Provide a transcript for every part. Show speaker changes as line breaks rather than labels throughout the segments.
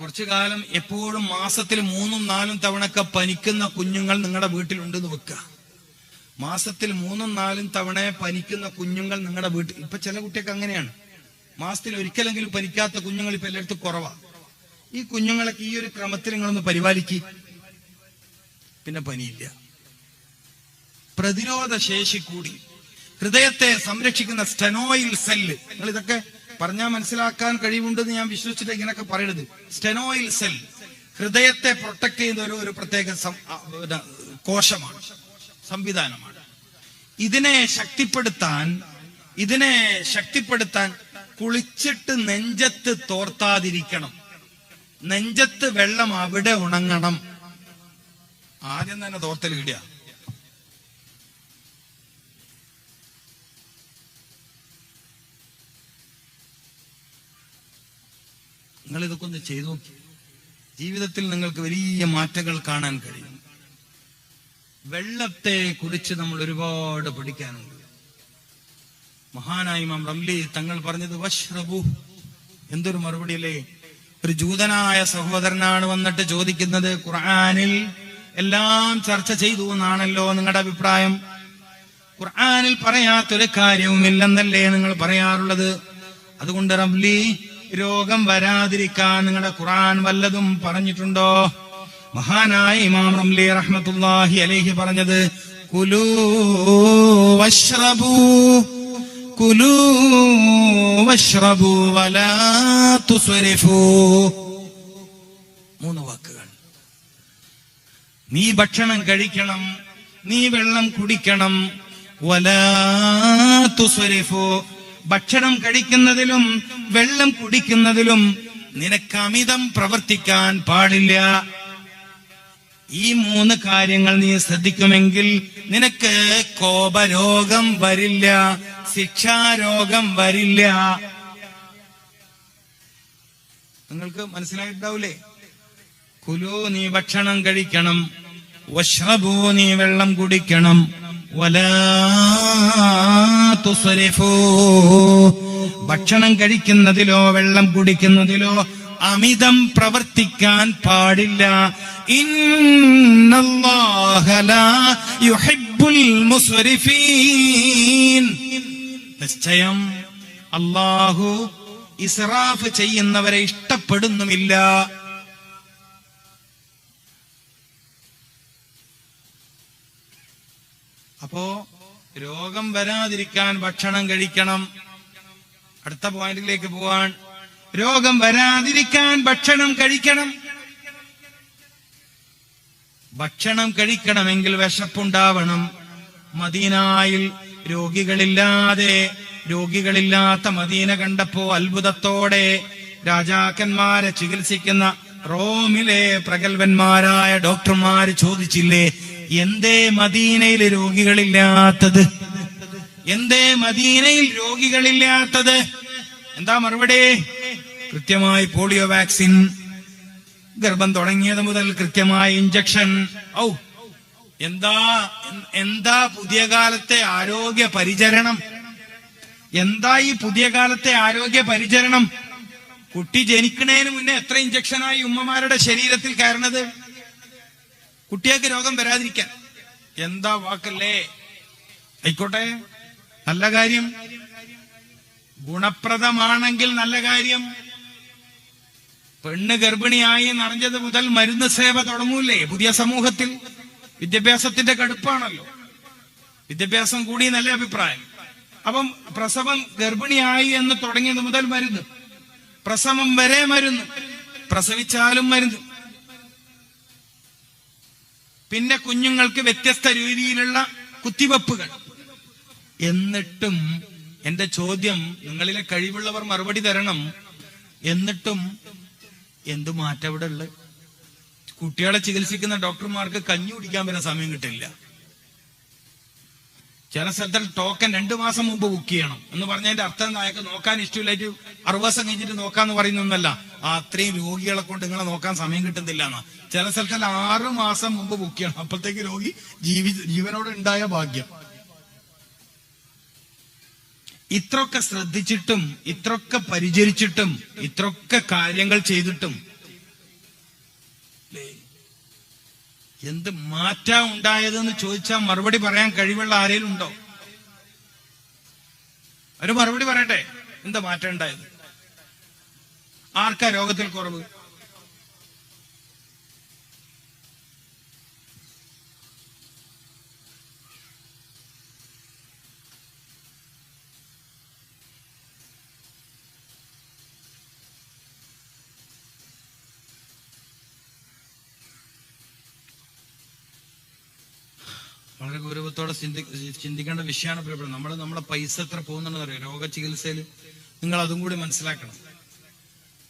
കുറച്ചു കാലം എപ്പോഴും മാസത്തിൽ മൂന്നും നാലും തവണക്ക പനിക്കുന്ന കുഞ്ഞുങ്ങൾ നിങ്ങളുടെ വീട്ടിലുണ്ടെന്ന് വെക്കുക. മാസത്തിൽ മൂന്നും നാലും തവണ പനിക്കുന്ന കുഞ്ഞുങ്ങൾ നിങ്ങളുടെ വീട്ടിൽ ഇപ്പൊ ചില കുട്ടിയൊക്കെ അങ്ങനെയാണ്. മാസത്തിൽ ഒരിക്കലെങ്കിലും പനിക്കാത്ത കുഞ്ഞുങ്ങൾ ഇപ്പൊ എല്ലായിടത്തും കുറവാ. ഈ കുഞ്ഞുങ്ങളൊക്കെ ഈ ഒരു ക്രമത്തിൽ നിങ്ങളൊന്ന് പരിപാലിക്ക്. പിന്നെ പനിയില്ല. പ്രതിരോധ ശേഷി കൂടി. ഹൃദയത്തെ സംരക്ഷിക്കുന്ന സ്റ്റെനോയിൽ സെല്ല്. നിങ്ങൾ ഇതൊക്കെ പറഞ്ഞാൽ മനസ്സിലാക്കാൻ കഴിവുണ്ടെന്ന് ഞാൻ വിശ്വസിച്ചിട്ട് ഇങ്ങനെയൊക്കെ പറയരുത്. സ്റ്റെനോയിൽ സെൽ ഹൃദയത്തെ പ്രൊട്ടക്ട് ചെയ്യുന്ന ഒരു ഒരു പ്രത്യേക കോശമാണ്. സംവിധാനമാണ്. ഇതിനെ ശക്തിപ്പെടുത്താൻ ഇതിനെ ശക്തിപ്പെടുത്താൻ കുളിച്ചിട്ട് നെഞ്ചത്ത് തോർത്താതിരിക്കണം. നെഞ്ചത്ത് വെള്ളം അവിടെ ഉണങ്ങണം. ആദ്യം തന്നെ തോർത്തൽ ഇടുക. നിങ്ങൾ ഇതൊക്കെ ഒന്ന് ചെയ്തു നോക്കി. ജീവിതത്തിൽ നിങ്ങൾക്ക് വലിയ മാറ്റങ്ങൾ കാണാൻ കഴിയും. വെള്ളത്തെ കുറിച്ച് നമ്മൾ ഒരുപാട് പഠിക്കാനുണ്ട്. മഹാനായി മാം റംലി തങ്ങൾ പറഞ്ഞത് വശ്രബു എന്തൊരു മറുപടി അല്ലേ ഒരു ജൂതനായ സഹോദരനാണ് വന്നിട്ട് ചോദിക്കുന്നത് ഖുർആാനിൽ എല്ലാം ചർച്ച ചെയ്തു എന്നാണല്ലോ നിങ്ങളുടെ അഭിപ്രായം? ഖുർആാനിൽ പറയാത്തൊരു കാര്യവുമില്ലെന്നല്ലേ നിങ്ങൾ പറയാറുള്ളത്? അതുകൊണ്ട് റംലി രോഗം വരാതിരിക്കാൻ നിങ്ങളുടെ ഖുറാൻ വല്ലതും പറഞ്ഞിട്ടുണ്ടോ? മഹാനായ ഇമാം റംലി റഹ്മത്തുല്ലാഹി അലൈഹി പറഞ്ഞത് കുലൂ വലാ മൂന്ന് വാക്കുകൾ. നീ ഭക്ഷണം കഴിക്കണം നീ വെള്ളം കുടിക്കണം വലാ തുസ്രിഫൂ. ഭക്ഷണം കഴിക്കുന്നതിലും വെള്ളം കുടിക്കുന്നതിലും നിനക്ക് അമിതം പ്രവർത്തിക്കാൻ പാടില്ല. ഈ മൂന്ന് കാര്യങ്ങൾ നീ ശ്രദ്ധിക്കുമെങ്കിൽ നിനക്ക് കോപരോഗം വരില്ല ശിക്ഷാരോഗം വരില്ല. നിങ്ങൾക്ക് മനസ്സിലായിട്ടുണ്ടാവൂലേ? കുലു നീ ഭക്ഷണം കഴിക്കണം വശ്രഭൂ നീ വെള്ളം കുടിക്കണം. ഭക്ഷണം കഴിക്കുന്നതിലോ വെള്ളം കുടിക്കുന്നതിലോ അമിതം പ്രവർത്തിക്കാൻ പാടില്ല. നിശ്ചയം. അള്ളാഹു ഇസ്രാഫ് ചെയ്യുന്നവരെ ഇഷ്ടപ്പെടുന്നുമില്ല. അപ്പോ രോഗം വരാതിരിക്കാൻ ഭക്ഷണം കഴിക്കണം. അടുത്ത പോയിന്റിലേക്ക് പോവാൻ. രോഗം വരാതിരിക്കാൻ ഭക്ഷണം കഴിക്കണം. ഭക്ഷണം കഴിക്കണമെങ്കിൽ വിശപ്പുണ്ടാവണം. മദീനായിൽ രോഗികളില്ലാതെ രോഗികളില്ലാത്ത മദീന കണ്ടപ്പോ അത്ഭുതത്തോടെ രാജാക്കന്മാരെ ചികിത്സിക്കുന്ന റോമിലെ പ്രഗത്ഭന്മാരായ ഡോക്ടർമാര് ചോദിച്ചില്ലേ എന്തേ മദീനയിൽ രോഗികളില്ലാത്തത്? എന്തേ മദീനയിൽ രോഗികളില്ലാത്തത്? എന്താ മറുപടി? കൃത്യമായി പോളിയോ വാക്സിൻ. ഗർഭം തുടങ്ങിയത് മുതൽ കൃത്യമായ ഇഞ്ചക്ഷൻ ഔ എന്താ എന്താ പുതിയ കാലത്തെ ആരോഗ്യ പരിചരണം? എന്താ ഈ പുതിയ കാലത്തെ ആരോഗ്യ പരിചരണം? കുട്ടി ജനിക്കണേന് മുന്നേ എത്ര ഇഞ്ചക്ഷനായി ഉമ്മമാരുടെ ശരീരത്തിൽ കയറണത്? കുട്ടികൾക്ക് രോഗം വരാതിരിക്കാൻ. എന്താ വാക്കല്ലേ? ആയിക്കോട്ടെ. നല്ല കാര്യം. ഗുണപ്രദമാണെങ്കിൽ നല്ല കാര്യം. പെണ്ണ് ഗർഭിണിയായി നിറഞ്ഞത് മുതൽ മരുന്ന് സേവ തുടങ്ങൂലേ? പുതിയ സമൂഹത്തിൽ വിദ്യാഭ്യാസത്തിന്റെ കടുപ്പാണല്ലോ. വിദ്യാഭ്യാസം കൂടി നല്ല അഭിപ്രായം. അപ്പം പ്രസവം ഗർഭിണിയായി എന്ന് തുടങ്ങിയത് മുതൽ മരുന്ന്. പ്രസവം വരെ മരുന്ന്. പ്രസവിച്ചാലും മരുന്ന്. പിന്നെ കുഞ്ഞുങ്ങൾക്ക് വ്യത്യസ്ത രീതിയിലുള്ള കുത്തിവെപ്പുകൾ. എന്നിട്ടും എന്റെ ചോദ്യം നിങ്ങളിലെ കഴിവുള്ളവർ മറുപടി തരണം. എന്നിട്ടും എന്തു മാറ്റം ഇവിടെ ഉള്ളത്? കുട്ടികളെ ചികിത്സിക്കുന്ന ഡോക്ടർമാർക്ക് കഞ്ഞി കുടിക്കാൻ വരെ സമയം കിട്ടില്ല. ചില സ്ഥലത്തിൽ ടോക്കൺ രണ്ടു മാസം മുമ്പ് ബുക്ക് ചെയ്യണം എന്ന് പറഞ്ഞതിന്റെ അർത്ഥം അയാൾക്ക് നോക്കാൻ ഇഷ്ടമില്ലായിട്ട് അറുപത് ദിവസം കഴിഞ്ഞിട്ട് നോക്കാന്ന് പറയുന്നൊന്നല്ല ആ അത്രയും രോഗികളെ കൊണ്ട് നിങ്ങളെ നോക്കാൻ സമയം കിട്ടുന്നില്ല ചില സ്ഥലത്തിൽ ആറു മാസം മുമ്പ് ബുക്ക് ചെയ്യണം. അപ്പോഴത്തേക്ക് രോഗി ജീവി ജീവനോട് ഉണ്ടായ ഭാഗ്യം. ഇത്രൊക്കെ ശ്രദ്ധിച്ചിട്ടും ഇത്രൊക്കെ പരിചരിച്ചിട്ടും ഇത്രൊക്കെ കാര്യങ്ങൾ ചെയ്തിട്ടും? എന്ത് മാറ്റാ ഉണ്ടായതെന്ന് ചോദിച്ചാൽ മറുപടി പറയാൻ കഴിവുള്ള ആരെങ്കിലും ഉണ്ടോ? ഒരു മറുപടി പറയട്ടെ? എന്താ മാറ്റം ഉണ്ടായത്? ആർക്കാ രോഗത്തിൽ കുറവ്? വളരെ ഗൗരവത്തോടെ ചിന്തി- ചിന്തിക്കേണ്ട വിഷയമാണ് പ്രിയപ്പെടുന്നത് നമ്മൾ നമ്മുടെ പൈസ എത്ര പോകുന്നുണ്ടെന്ന് അറിയാം? രോഗ ചികിത്സയിൽ നിങ്ങൾ അതും കൂടി മനസ്സിലാക്കണം.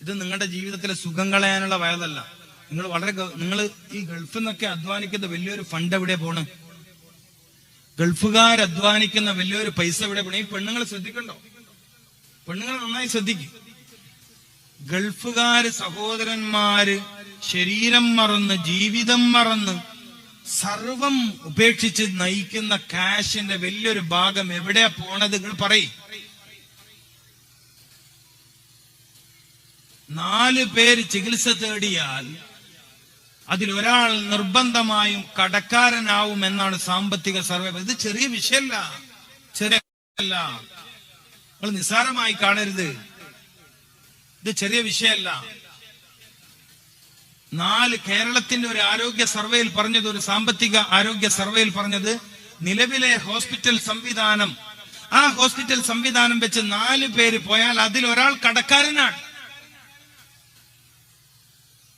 ഇത് നിങ്ങളുടെ ജീവിതത്തിലെ സുഖം കളയാനുള്ള വയതല്ല നിങ്ങൾ വളരെ നിങ്ങൾ ഈ ഗൾഫിൽ നിന്നൊക്കെ അധ്വാനിക്കുന്ന വലിയൊരു ഫണ്ട് എവിടെ പോണ്? ഗൾഫുകാർ അധ്വാനിക്കുന്ന വലിയൊരു പൈസ എവിടെ പോണ്? ഈ പെണ്ണുങ്ങൾ ശ്രദ്ധിക്കണ്ടോ? പെണ്ണുങ്ങൾ നന്നായി ശ്രദ്ധിക്കും. ഗൾഫുകാര് സഹോദരന്മാര് ശരീരം മറന്ന് ജീവിതം മറന്ന് സർവം ഉപേക്ഷിച്ച് നയിക്കുന്ന കാശിന്റെ വലിയൊരു ഭാഗം എവിടെയാ പോണത് നിങ്ങൾ പറയും. നാല് പേര് ചികിത്സ തേടിയാൽ അതിൽ ഒരാൾ നിർബന്ധമായും കടക്കാരനാവും എന്നാണ് സാമ്പത്തിക സർവേ. ഇത് ചെറിയ വിഷയമല്ല ചെറിയ നിങ്ങൾ നിസ്സാരമായി കാണരുത്. ഇത് ചെറിയ വിഷയമല്ല നാല് കേരളത്തിന്റെ ഒരു ആരോഗ്യ സർവേയിൽ പറഞ്ഞത് ഒരു സാമ്പത്തിക ആരോഗ്യ സർവേയിൽ പറഞ്ഞത് നിലവിലെ ഹോസ്പിറ്റൽ സംവിധാനം. ആ ഹോസ്പിറ്റൽ സംവിധാനം വെച്ച് നാല് പേര് പോയാൽ അതിൽ ഒരാൾ കടക്കാരനാണ്.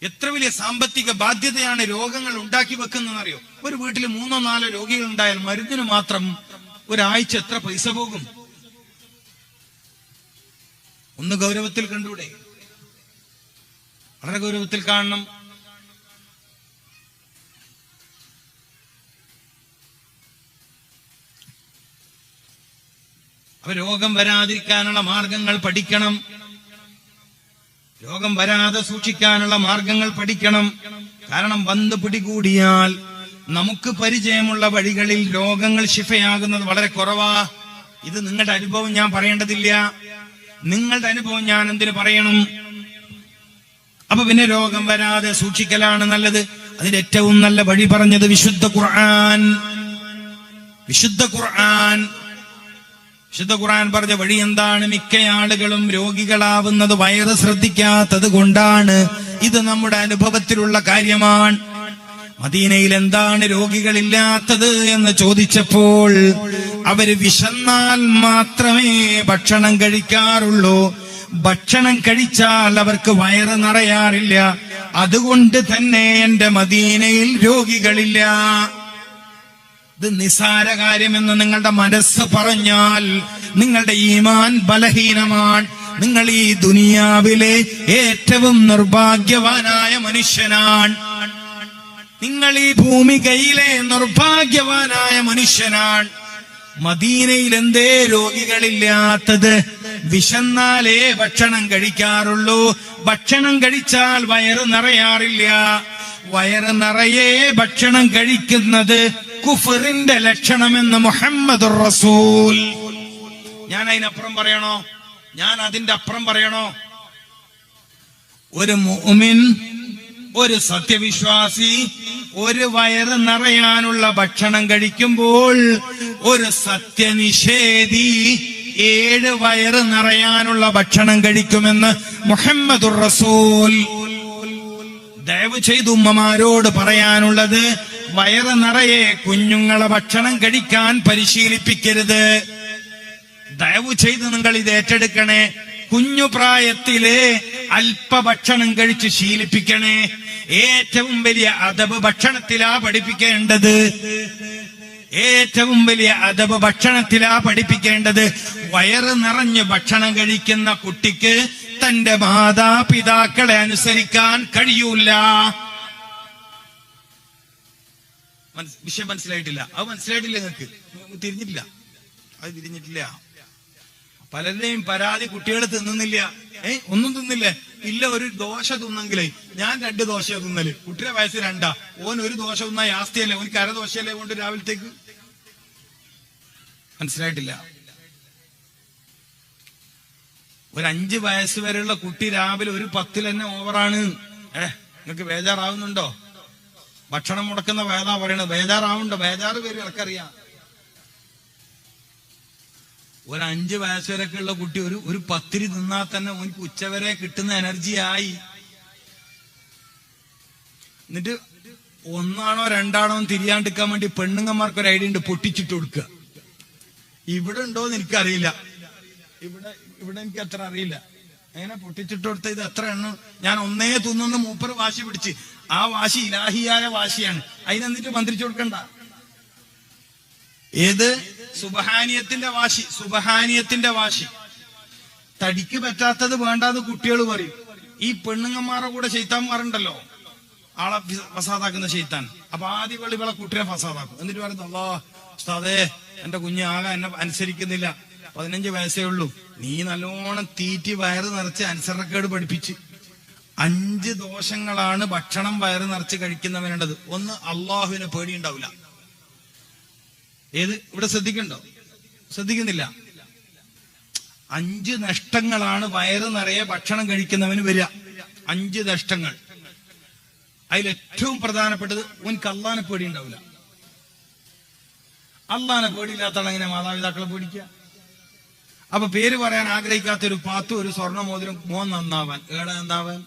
എത്ര വലിയ സാമ്പത്തിക ബാധ്യതയാണ് രോഗങ്ങൾ ഉണ്ടാക്കി വെക്കുന്നതെന്ന് അറിയോ ഒരു വീട്ടിൽ മൂന്നോ നാലോ രോഗികൾ ഉണ്ടായാൽ മരുന്നിന് മാത്രം ഒരാഴ്ച എത്ര പൈസ പോകും? ഒന്ന് ഗൗരവത്തിൽ കണ്ടൂടെ? വളരെ ഗൗരവത്തിൽ കാണണം. അപ്പൊ രോഗം വരാതിരിക്കാനുള്ള മാർഗങ്ങൾ പഠിക്കണം. രോഗം വരാതെ സൂക്ഷിക്കാനുള്ള മാർഗങ്ങൾ പഠിക്കണം. കാരണം വന്ന് പിടികൂടിയാൽ നമുക്ക് പരിചയമുള്ള വഴികളിൽ രോഗങ്ങൾ ശിഫയാകുന്നത് വളരെ കുറവാ. ഇത് നിങ്ങളുടെ അനുഭവം ഞാൻ പറയേണ്ടതില്ല. നിങ്ങളുടെ അനുഭവം ഞാൻ എന്തിനു പറയണം? അപ്പൊ പിന്നെ രോഗം വരാതെ സൂക്ഷിക്കലാണ് നല്ലത്. അതിന് ഏറ്റവും നല്ല വഴി പറഞ്ഞത് വിശുദ്ധ ഖുർആൻ. വിശുദ്ധ ഖുർആൻ വിശുദ്ധ ഖുറാൻ പറഞ്ഞ വഴി എന്താണ്? മിക്ക ആളുകളും രോഗികളാവുന്നത് വയറ് ശ്രദ്ധിക്കാത്തത് കൊണ്ടാണ്. ഇത് നമ്മുടെ അനുഭവത്തിലുള്ള കാര്യമാണ്. മദീനയിൽ എന്താണ് രോഗികളില്ലാത്തത് എന്ന് ചോദിച്ചപ്പോൾ അവർ വിശന്നാൽ മാത്രമേ ഭക്ഷണം കഴിക്കാറുള്ളൂ. ഭക്ഷണം കഴിച്ചാൽ അവർക്ക് വയറ് നിറയാറില്ല. അതുകൊണ്ട് തന്നെ എന്റെ മദീനയിൽ രോഗികളില്ല. ഇത് നിസാര കാര്യമെന്ന് നിങ്ങളുടെ മനസ്സ് പറഞ്ഞാൽ നിങ്ങളുടെ ഈമാൻ ബലഹീനമാണ്. നിങ്ങൾ ഈ ദുനിയാവിലെ ഏറ്റവും നിർഭാഗ്യവാനായ മനുഷ്യനാണ്. നിങ്ങൾ ഈ ഭൂമികയിലെ നിർഭാഗ്യവാനായ മനുഷ്യനാണ്. മദീനയിൽ എന്തേ രോഗികളില്ലാത്തത്? വിശന്നാലേ ഭക്ഷണം കഴിക്കാറുള്ളൂ. ഭക്ഷണം കഴിച്ചാൽ വയറ് നിറയാറില്ല. വയറ് നിറയെ ഭക്ഷണം കഴിക്കുന്നത് കുഫറിന്റെ ലക്ഷണമെന്ന് മുഹമ്മദ് റസൂൽ. ഞാൻ അതിനപ്പുറം പറയണോ? ഞാൻ അതിന്റെ അപ്പുറം പറയണോ? ഒരു മുഅ്മിൻ ഒരു സത്യവിശ്വാസി ഒരു വയറ് നിറയാനുള്ള ഭക്ഷണം കഴിക്കുമ്പോൾ ഒരു സത്യനിഷേധി ഏഴ് വയറ് നിറയാനുള്ള ഭക്ഷണം കഴിക്കുമെന്ന് മുഹമ്മദുർ റസൂൽ. ദയവ് ചെയ്ത് ഉമ്മമാരോട് പറയാനുള്ളത് വയറ് നിറയെ കുഞ്ഞുങ്ങളെ ഭക്ഷണം കഴിക്കാൻ പരിശീലിപ്പിക്കരുത്. ദയവ് ചെയ്ത് നിങ്ങൾ ഇത് ഏറ്റെടുക്കണേ. കുഞ്ഞു പ്രായത്തിലെ അല്പ ഭക്ഷണം കഴിച്ച് ശീലിപ്പിക്കണേ. ഏറ്റവും വലിയ അദബ് ഭക്ഷണത്തിലാ പഠിപ്പിക്കേണ്ടത്. ഏറ്റവും വലിയ അദബ് ഭക്ഷണത്തിലാ പഠിപ്പിക്കേണ്ടത്. വയറ് നിറഞ്ഞ് ഭക്ഷണം കഴിക്കുന്ന കുട്ടിക്ക് തന്റെ മാതാപിതാക്കളെ അനുസരിക്കാൻ കഴിയൂല. വിഷയം മനസ്സിലായിട്ടില്ല. അത് മനസ്സിലായിട്ടില്ല നിങ്ങൾക്ക്. തിരിഞ്ഞിട്ടില്ല. അത് തിരിഞ്ഞിട്ടില്ല. പലരുടെയും പരാതി കുട്ടികൾ തിന്നുന്നില്ല. ഏ ഒന്നും തിന്നില്ലേ. ഇല്ല ഒരു ദോശ തിന്നെങ്കിലേ ഞാൻ രണ്ട് ദോശ തിന്നൽ. കുട്ടിയുടെ വയസ്സ് രണ്ടാ. ഓൻ ഒരു ദോശ തിന്നാ ആസ്തിയല്ലേ? ഓൻ കരദോശയല്ലേ കൊണ്ട് രാവിലത്തേക്ക്? മനസ്സിലായിട്ടില്ല. ഒരു അഞ്ച് വയസ്സ് വരെയുള്ള കുട്ടി രാവിലെ ഒരു പത്തിൽ തന്നെ ഓവറാണ് ഏ നിങ്ങൾക്ക് ബേജാറാവുന്നുണ്ടോ? ഭക്ഷണം മുടക്കുന്ന വേദാ പറയണത്. ബേജാറാവുണ്ടോ ബേജാറ് പേര് ഇറക്കറിയാം ഒരു അഞ്ച് വയസ്സ് വരെയൊക്കെ ഉള്ള കുട്ടി ഒരു ഒരു പത്തിരി തിന്നാൽ തന്നെ ഓനിക്ക് ഉച്ചവരെ കിട്ടുന്ന എനർജി ആയി. എന്നിട്ട് ഒന്നാണോ രണ്ടാണോ എന്ന് തിരിയാണ്ടിരിക്കാൻ വേണ്ടി പെണ്ണുങ്ങന്മാർക്ക് ഒരു ഐഡിയ ഉണ്ട് പൊട്ടിച്ചിട്ട് കൊടുക്കുക. ഇവിടെ ഉണ്ടോ എന്ന് എനിക്കറിയില്ല. ഇവിടെ ഇവിടെ എനിക്ക് അത്ര അറിയില്ല. എങ്ങനെ പൊട്ടിച്ചിട്ട് കൊടുത്ത ഇത് എത്ര എണ്ണം? ഞാൻ ഒന്നേ തിന്നുന്ന മൂപ്പർ വാശി പിടിച്ച്. ആ വാശി ഇലാഹിയായ വാശിയാണ്. അതിനെന്നിട്ട് മന്ത്രിച്ചു കൊടുക്കണ്ട? ഏത്? സുബഹാനിയത്തിന്റെ വാശി. സുബഹാനിയത്തിന്റെ വാശി. തടിക്ക് പറ്റാത്തത് വേണ്ടാന്ന് കുട്ടികൾ പറയും. ഈ പെണ്ണുങ്ങന്മാരുടെ കൂടെ ചെയ്ത്താന്മാരുണ്ടല്ലോ ആളെ ഫസാദാക്കുന്ന ചെയ്ത്താൻ അപ്പൊ ആദ്യം വെളി കുട്ടിയെ ഫസാദാക്കും. എന്നിട്ട് പറയുന്നു അല്ലാ ഉസ്താദേ എന്റെ കുഞ്ഞ് എന്നെ അനുസരിക്കുന്നില്ല. പതിനഞ്ച് വയസ്സേ ഉള്ളൂ. നീ നല്ലോണം തീറ്റി വയറ് നിറച്ച് അനുസരണക്കേട് പഠിപ്പിച്ച്. അഞ്ച് ദോഷങ്ങളാണ് ഭക്ഷണം വയറ് നിറച്ച് കഴിക്കുന്നവനുണ്ടത് ഒന്ന് അള്ളാഹുവിന് പേടിയുണ്ടാവില്ല. ഏത്? ഇവിടെ ശ്രദ്ധിക്കണ്ടോ? ശ്രദ്ധിക്കുന്നില്ല. അഞ്ച് നഷ്ടങ്ങളാണ് വയറ് നിറയെ ഭക്ഷണം കഴിക്കുന്നവന് വരിക. അഞ്ച് നഷ്ടങ്ങൾ. അതിൽ ഏറ്റവും പ്രധാനപ്പെട്ടത് ഉനക്ക് അള്ളാനെ പേടി ഉണ്ടാവില്ല അള്ളാനെ പേടിയില്ലാത്ത എങ്ങനെ മാതാപിതാക്കളെ പേടിക്കുക? അപ്പൊ പേര് പറയാൻ ആഗ്രഹിക്കാത്ത ഒരു പാത്തു ഒരു സ്വർണ മോതിരം മോൻ നന്നാവാൻ. ഏട എന്താവാൻ?